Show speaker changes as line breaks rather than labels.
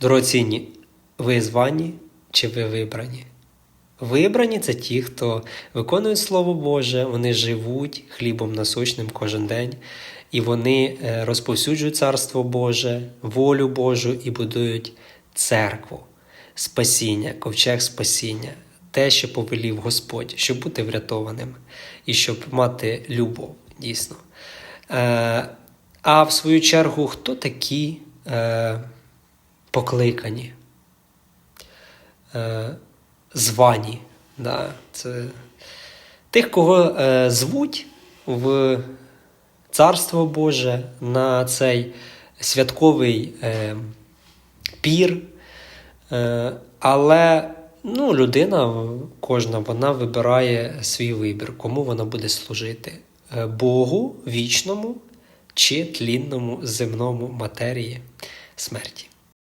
Дорогоцінні, ви звані чи ви вибрані? Вибрані це ті, хто виконують Слово Боже, вони живуть хлібом насущним кожен день, і вони е, розповсюджують Царство Боже, волю Божу і будують церкву, спасіння, ковчег спасіння, те, що повелів Господь, щоб бути врятованим і щоб мати любов, дійсно. Е, а в свою чергу, хто такі е, покликані? Е, звані. Да, це тих, кого е, звуть в Царство Боже на цей святковий е, пір. Е, але ну, людина кожна вона вибирає свій вибір, кому вона буде служити Е, Богу вічному чи тлінному земному матерії смерті.